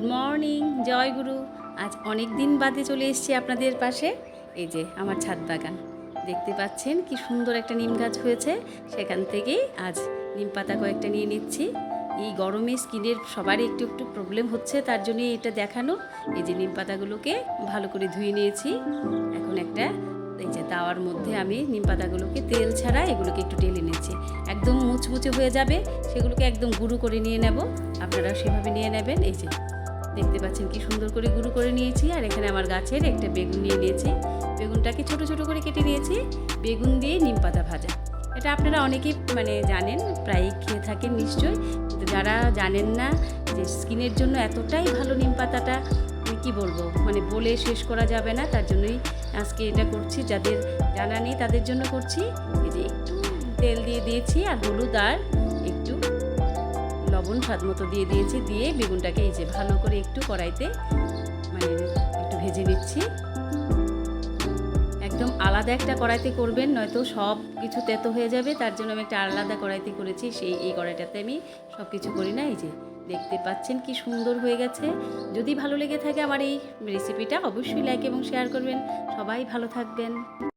Good morning জয় গুরু। আজ অনেক দিন বাদে চলে এসেছি আপনাদের পাশে। এই যে আমার ছাদ বাগান। দেখতে পাচ্ছেন কি সুন্দর একটা নিম গাছ হয়েছে। সেখান থেকেই আজ নিম পাতা কয়েকটা নিয়ে নিচ্ছি। এই গরমে স্কিনের সবারই একটু একটু প্রবলেম হচ্ছে, তার জন্য এটা দেখানো। এই যে নিম পাতাগুলোকে ভালো করে ধুয়ে নিয়েছি। এখন একটা, এই যে তাওয়ার মধ্যে আমি নিম পাতাগুলোকে তেল ছাড়া এগুলোকে একটু টেলে নিচ্ছি। একদম মুচমুচে হয়ে যাবে, সেগুলোকে একদম গুঁড়ো করে নিয়ে নেব। আপনারা সেভাবে নিয়ে নেবেন। এই যে দেখতে পাচ্ছেন কি সুন্দর করে গুঁড়ো করে নিয়েছি, আর এখানে আমার গাছের একটা বেগুন নিয়ে নিয়েছি। বেগুনটাকে ছোট ছোট করে কেটে নিয়েছি, বেগুন দিয়ে নিম পাতা ভাজা। এটা আপনারা অনেকেই মানে জানেন, প্রায়ই খেয়ে থাকেন নিশ্চয়ই। কিন্তু যারা জানেন না যে স্কিনের জন্য এতটাই ভালো নিম পাতাটা কী বলব? মানে বলে শেষ করা যাবে না, তার জন্যই আজকে এটা করছি। যাদের জানা নেই, তাদের জন্য করছি। এই যে একটু তেল দিয়ে দিয়েছি, আর হলুদ আর লবণ স্বাদ মতো দিয়ে দিয়েছি, দিয়ে বেগুনটাকে এই যে ভালো করে একটু কড়াইতে মানে একটু ভেজে নিচ্ছি। একদম আলাদা একটা কড়াইতে করবেন, নয়তো সব কিছু তেতো হয়ে যাবে, তার জন্য আমি একটা আলাদা কড়াইতে করেছি, সেই এই কড়াইটাতে আমি সব কিছু করি না, এই যে দেখতে পাচ্ছেন কি সুন্দর হয়ে গেছে। যদি ভালো লেগে থাকে আমার এই রেসিপিটা অবশ্যই লাইক এবং শেয়ার করবেন। সবাই ভালো থাকবেন।